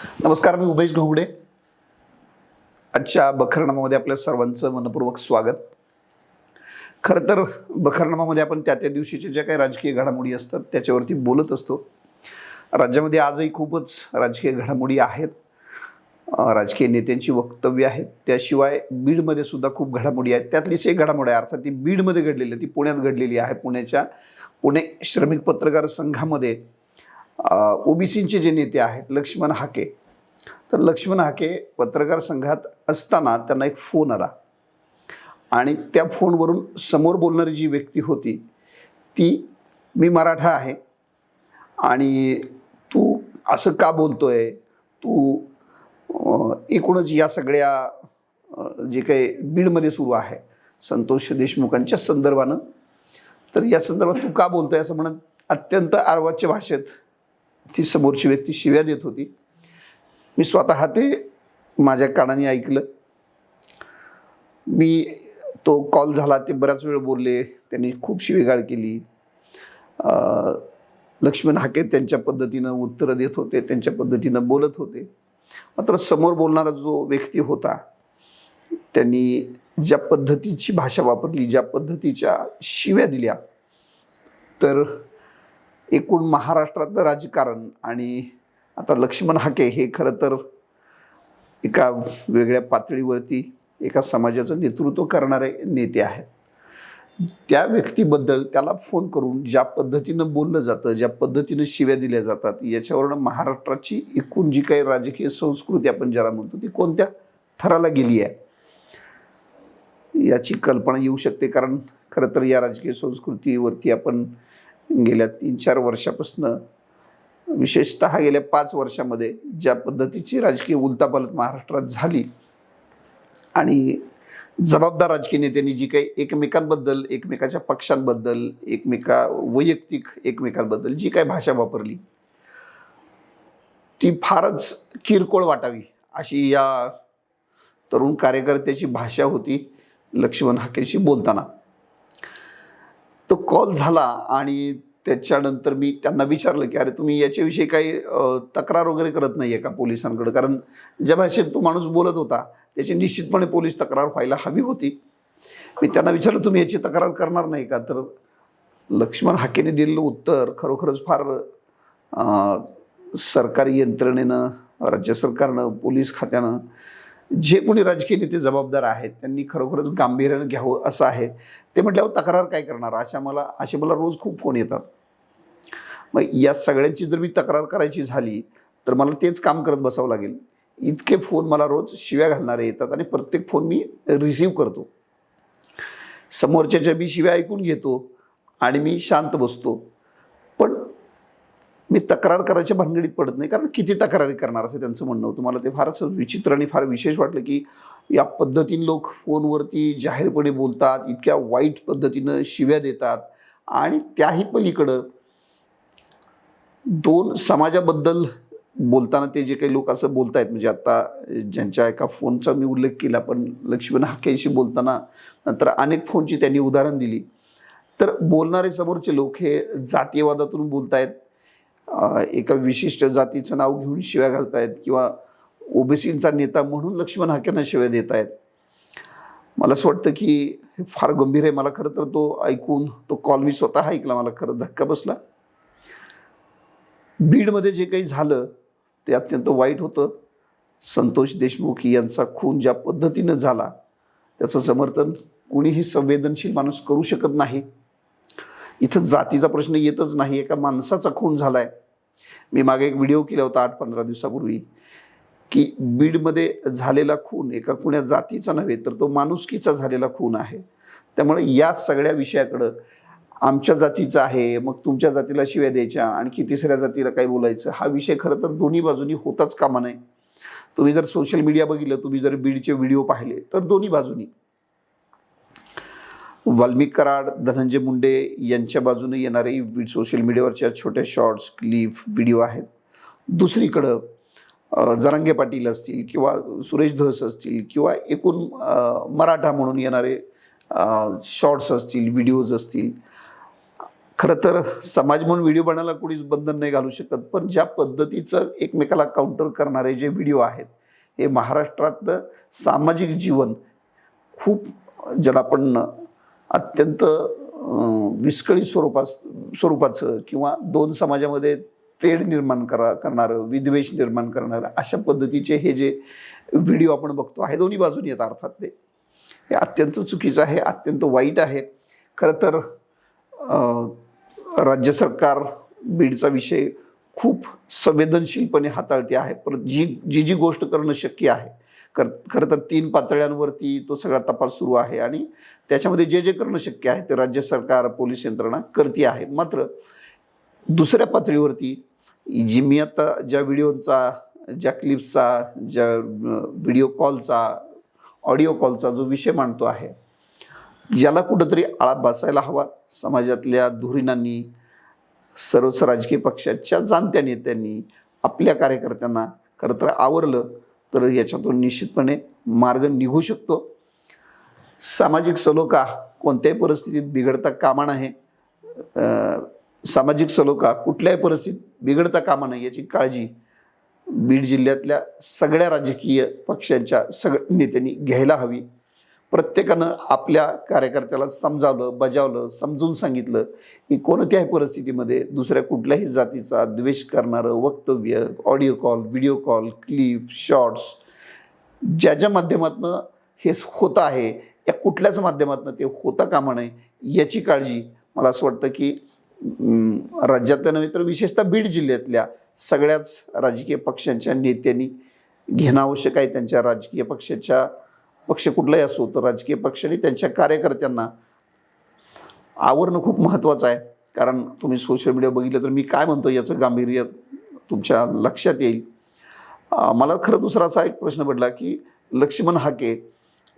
नमस्कार मी उमेश घोंगडे. आजच्या बखरनामामध्ये आपल्या सर्वांचं मनपूर्वक स्वागत. खरं तर बखरनामामध्ये आपण त्या त्या दिवशीच्या ज्या काही राजकीय घडामोडी असतात त्याच्यावरती बोलत असतो. राज्यामध्ये आजही खूपच राजकीय घडामोडी आहेत. राजकीय नेत्यांची वक्तव्य आहेत. त्याशिवाय बीडमध्ये सुद्धा खूप घडामोडी आहेत. त्यातलीच एक घडामोड आहे. अर्थात ती बीडमध्ये घडलेली आहे. ती पुण्यात घडलेली आहे. पुण्याच्या पुणे श्रमिक पत्रकार संघामध्ये ओबीसींचे जे नेते आहेत लक्ष्मण हाके तर लक्ष्मण हाके पत्रकार संघात असताना त्यांना एक फोन आला. आणि त्या फोनवरून समोर बोलणारी जी व्यक्ती होती ती मी मराठा आहे आणि तू असं का बोलतो आहे तू एकूणच या सगळ्या जे काही बीडमध्ये सुरू आहे संतोष देशमुखांच्या संदर्भानं तर या संदर्भात तू का बोलतो आहे असं म्हणत अत्यंत अर्वाच्य भाषेत ती समोरची व्यक्ती शिव्या देत होती. मी स्वतः ते माझ्या कानाने ऐकलं. मी तो कॉल झाला ते बराच वेळ बोलले त्यांनी खूप शिवीगाळ केली. लक्ष्मण हाके त्यांच्या पद्धतीनं उत्तरं देत होते त्यांच्या पद्धतीनं बोलत होते. मात्र समोर बोलणारा जो व्यक्ती होता त्यांनी ज्या पद्धतीची भाषा वापरली ज्या पद्धतीच्या शिव्या दिल्या तर एकूण महाराष्ट्रातलं राजकारण आणि आता लक्ष्मण हाके हे खरं तर एका वेगळ्या पातळीवरती एका समाजाचं नेतृत्व करणारे नेते आहेत. त्या व्यक्तीबद्दल त्याला फोन करून ज्या पद्धतीनं बोललं जातं ज्या पद्धतीनं शिव्या दिल्या जातात याच्यावरनं महाराष्ट्राची एकूण जी काही राजकीय संस्कृती आपण ज्याला म्हणतो ती कोणत्या थराला गेली आहे? याची कल्पना येऊ शकते कारण खरं तर या राजकीय संस्कृतीवरती आपण गेल्या तीन चार वर्षापासनं विशेषतः गेल्या पाच वर्षामध्ये ज्या पद्धतीची राजकीय उलतापालत महाराष्ट्रात झाली आणि जबाबदार राजकीय नेत्यांनी जी काही एकमेकांबद्दल एकमेकाच्या पक्षांबद्दल एकमेका वैयक्तिक एकमेकांबद्दल जी काही भाषा वापरली ती फारच किरकोळ वाटावी अशी या तरुण कार्यकर्त्याची भाषा होती लक्ष्मण हाकेशी बोलताना. तो कॉल झाला आणि त्याच्यानंतर मी त्यांना विचारलं की अरे तुम्ही याच्याविषयी काही तक्रार वगैरे करत नाही आहे का पोलिसांकडे? कारण ज्या भाषेत तो माणूस बोलत होता त्याची निश्चितपणे पोलीस तक्रार व्हायला हवी होती. मी त्यांना विचारलं तुम्ही याची तक्रार करणार नाही का? तर लक्ष्मण हाकेने दिलेलं उत्तर खरोखरच फार सरकारी यंत्रणेनं राज्य सरकारनं पोलीस खात्यानं जे कोणी राजकीय नेते जबाबदार आहेत त्यांनी खरोखरच गांभीर्यानं घ्यावं असं आहे. ते म्हटल्यावर तक्रार काय करणार? अशा मला असे मला रोज खूप फोन येतात. मग या सगळ्यांची जर मी तक्रार करायची झाली तर मला तेच काम करत बसावं लागेल. इतके फोन मला रोज शिव्या घालणारे येतात आणि प्रत्येक फोन मी रिसीव करतो. समोरच्याच्या मी शिव्या ऐकून घेतो आणि मी शांत बसतो. मी तक्रार करायच्या भानगडीत पडत नाही. कारण किती तक्रारी करणार असं त्यांचं म्हणणं होतं. मला ते फारच विचित्र आणि फार विशेष वाटलं की या पद्धतीने लोक फोनवरती जाहीरपणे बोलतात इतक्या वाईट पद्धतीनं शिव्या देतात. आणि त्याही पलीकडं दोन समाजाबद्दल बोलताना ते जे काही लोक असं बोलतायत म्हणजे आता ज्यांच्या एका फोनचा मी उल्लेख केला पण लक्ष्मण हाकेशी बोलताना नंतर अनेक फोनची त्यांनी उदाहरण दिली. तर बोलणारे समोरचे लोक हे जातीयवादातून बोलतायत. एका विशिष्ट जातीचं नाव घेऊन शिव्या घालतायत किंवा ओबीसींचा नेता म्हणून लक्ष्मण हाकेंना शिव्या देत आहेत मला असं वाटतं की हे फार गंभीर आहे. मला खरं तर तो ऐकून तो कॉल मी स्वतः ऐकला. मला खरं धक्का बसला. बीडमध्ये जे काही झालं ते अत्यंत वाईट होतं. संतोष देशमुख यांचा खून ज्या पद्धतीनं झाला त्याचं समर्थन कुणीही संवेदनशील माणूस करू शकत नाही. इथं जातीचा प्रश्न येतच नाही एका माणसाचा खून झाला आहे मी मागे एक व्हिडिओ केला होता आठ पंधरा दिवसापूर्वी की बीडमध्ये झालेला खून एका कुण्या जातीचा नव्हे तर तो माणुसकीचा झालेला खून आहे. त्यामुळे या सगळ्या विषयाकडं आमच्या जातीचा आहे मग तुमच्या जातीला शिव्या द्यायच्या आणखी तिसऱ्या जातीला काय बोलायचं हा विषय खरं तर दोन्ही बाजूनी होताच कामा नये. तुम्ही जर सोशल मीडिया बघितलं तुम्ही जर बीडचे व्हिडिओ पाहिले तर दोन्ही बाजूनी. वाल्मिक कराड धनंजय मुंडे यांच्या बाजूने येणारे सोशल मीडियावरच्या छोट्या शॉर्ट्स क्लिप व्हिडिओ आहेत. दुसरीकडं जरांगे पाटील असतील किंवा सुरेश धस असतील किंवा एकूण मराठा म्हणून येणारे शॉर्ट्स असतील व्हिडिओज असतील. खरं तर समाज म्हणून व्हिडिओ बनायला कोणीच बंधन नाही घालू शकत पण ज्या पद्धतीचं एकमेकाला काउंटर करणारे जे व्हिडिओ आहेत हे महाराष्ट्रातलं सामाजिक जीवन खूप ज्याला आपण अत्यंत विस्कळीत स्वरूपा स्वरूपाचं किंवा दोन समाजामध्ये तेढ निर्माण करा करणारं विद्वेष निर्माण करणारं अशा पद्धतीचे हे जे व्हिडिओ आपण बघतो आहे दोन्ही बाजूनी येतात अर्थात ते. हे अत्यंत चुकीचं आहे अत्यंत वाईट आहे. खरं तर राज्य सरकार बीडचा विषय खूप संवेदनशीलपणे हाताळते आहे. परत जी जी जी गोष्ट करणं शक्य आहे कर खरं तर तीन पातळ्यांवरती तो सगळा तपास सुरू आहे आणि त्याच्यामध्ये जे जे करणं शक्य आहे ते राज्य सरकार पोलीस यंत्रणा करते आहे. मात्र दुसऱ्या पातळीवरती जी मी आता ज्या व्हिडिओचा ज्या क्लिप्सचा ज्या व्हिडिओ कॉलचा ऑडिओ कॉलचा जो विषय मांडतो आहे याला कुठंतरी आळा बसायला हवा. समाजातल्या धुरीणांनी सर्वच राजकीय पक्षाच्या जाणत्या नेत्यांनी आपल्या कार्यकर्त्यांना खरं तर आवरलं. तर याच्यातून निश्चितपणे मार्ग निघू शकतो. सामाजिक सलोखा कोणत्याही परिस्थितीत बिघडता कामा नाही सामाजिक सलोखा कुठल्याही परिस्थितीत बिघडता कामा नाही याची काळजी बीड जिल्ह्यातल्या सगळ्या राजकीय पक्षांच्या सग नेत्यांनी घ्यायला हवी. प्रत्येकानं आपल्या कार्यकर्त्याला समजावलं बजावलं समजून सांगितलं की कोणत्याही परिस्थितीमध्ये दुसऱ्या कुठल्याही जातीचा द्वेष करणारं वक्तव्य audio call video call clip shorts ज्या ज्या माध्यमातून हे होतं आहे या कुठल्याच माध्यमातून ते होता कामा नये याची काळजी मला असं वाटतं की राज्यातल्या नव्हे तर विशेषतः बीड जिल्ह्यातल्या सगळ्याच राजकीय पक्षांच्या नेत्यांनी घेणं आवश्यक आहे त्यांच्या राजकीय पक्षाच्या पक्ष कुठलाही असो तर राजकीय पक्षाने त्यांच्या कार्यकर्त्यांना आवरणं खूप महत्त्वाचं आहे. कारण तुम्ही सोशल मीडिया बघितलं तर मी काय म्हणतो याचं गांभीर्य तुमच्या लक्षात येईल. मला खरं दुसरा असा एक प्रश्न पडला की लक्ष्मण हाके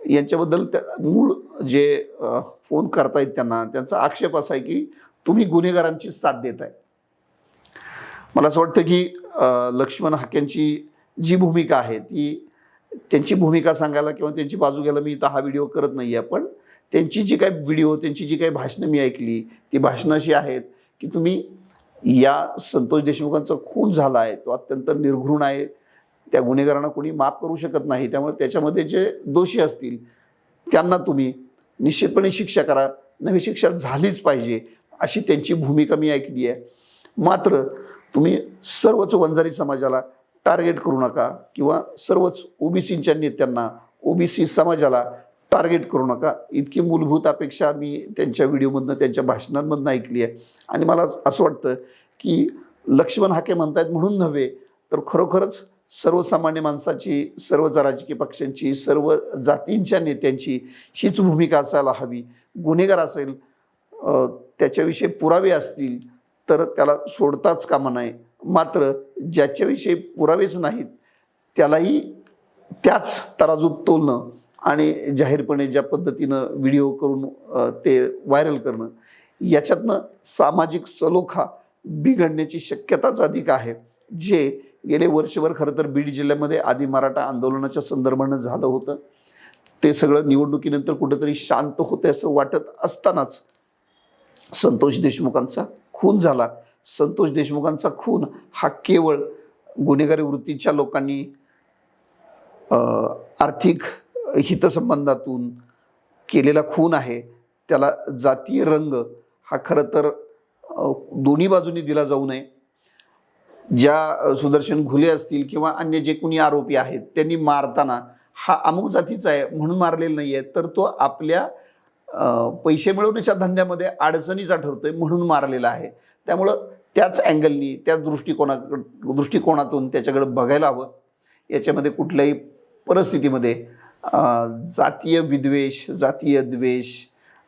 यांच्याबद्दल त्या मूळ जे फोन करतायत त्यांना त्यांचा आक्षेप असा आहे की तुम्ही गुन्हेगारांची साथ देत आहे मला असं वाटतं की लक्ष्मण हाकेंची जी भूमिका आहे ती त्यांची भूमिका सांगायला किंवा त्यांची बाजू घ्यायला मी इथं हा व्हिडिओ करत नाही आहे पण त्यांची जी काही व्हिडिओ त्यांची जी काही भाषणं मी ऐकली ती भाषणं अशी आहेत की तुम्ही या संतोष देशमुखांचा खून झाला आहे तो अत्यंत निर्घृण आहे त्या गुन्हेगारांना कोणी माफ करू शकत नाही त्यामुळे त्याच्यामध्ये जे दोषी असतील त्यांना तुम्ही निश्चितपणे शिक्षा करा नवी शिक्षा झालीच पाहिजे अशी त्यांची भूमिका मी ऐकली आहे. मात्र तुम्ही सर्वच वंजारी समाजाला टार्गेट करू नका किंवा सर्वच ओबीसींच्या नेत्यांना ओबीसी समाजाला टार्गेट करू नका. इतकी मूलभूत अपेक्षा मी त्यांच्या व्हिडिओमधनं त्यांच्या भाषणांमधनं ऐकली आहे. आणि मला असं वाटतं की लक्ष्मण हाके म्हणतायत म्हणून नव्हे तर खरोखरच सर्वसामान्य माणसाची सर्वच राजकीय पक्षांची सर्व जातींच्या नेत्यांची हीच भूमिका असायला हवी. गुन्हेगार असेल त्याच्याविषयी पुरावे असतील तर त्याला सोडताच कामा नये. मात्र ज्याच्याविषयी पुरावेच नाहीत त्यालाही त्याच तराजूत तोलणं आणि जाहीरपणे ज्या पद्धतीनं व्हिडिओ करून ते व्हायरल करणं याच्यातनं सामाजिक सलोखा बिघडण्याची शक्यताच अधिक आहे. जे गेले वर्षभर खरं तर बीड जिल्ह्यामध्ये आदी मराठा आंदोलनाच्या संदर्भानं झालं होतं. ते सगळं निवडणुकीनंतर कुठेतरी शांत होते असं वाटत असतानाच संतोष देशमुखांचा खून झाला. संतोष देशमुखांचा खून हा केवळ गुन्हेगारी वृत्तीच्या लोकांनी आर्थिक हितसंबंधातून केलेला खून आहे. त्याला जातीय रंग हा खरं तर दोन्ही बाजूनी दिला जाऊ नये. ज्या सुदर्शन घुले असतील किंवा अन्य जे कोणी आरोपी आहेत त्यांनी मारताना हा अमुक जातीचा आहे म्हणून मारलेला नाही आहे तर तो आपल्या पैसे मिळवण्याच्या धंद्यामध्ये अडचणीचा ठरतोय म्हणून मारलेला आहे. त्यामुळं त्याच अँगलनी त्याच दृष्टिकोना दृष्टिकोनातून त्याच्याकडे बघायला हवं. याच्यामध्ये कुठल्याही परिस्थितीमध्ये जातीय विद्वेष जातीय द्वेष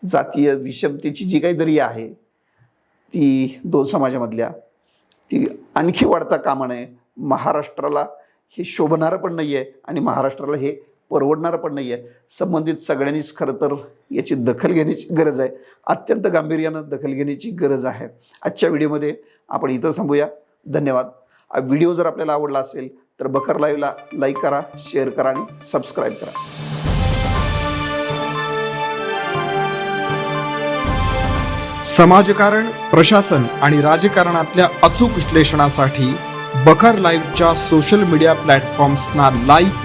जातीय विषमतेची जी काही दरी आहे ती दोन समाजामधल्या ती आणखी वाढता कामा नये. महाराष्ट्राला हे शोभणारं पण नाही आहे आणि महाराष्ट्राला हे परवडणारं पण नाही आहे संबंधित सगळ्यांनीच खरं तर याची दखल घेण्याची गरज आहे. अत्यंत गांभीर्यानं दखल घेण्याची गरज आहे. आजच्या व्हिडिओमध्ये आपण इथं थांबूया. धन्यवाद. हा व्हिडिओ जर आपल्याला आवडला असेल तर बकर लाईव्हला लाईक करा शेअर करा आणि सबस्क्राईब करा. समाजकारण प्रशासन आणि राजकारणातल्या अचूक विश्लेषणासाठी बखर लाईव्हच्या सोशल मीडिया प्लॅटफॉर्म्सना लाईक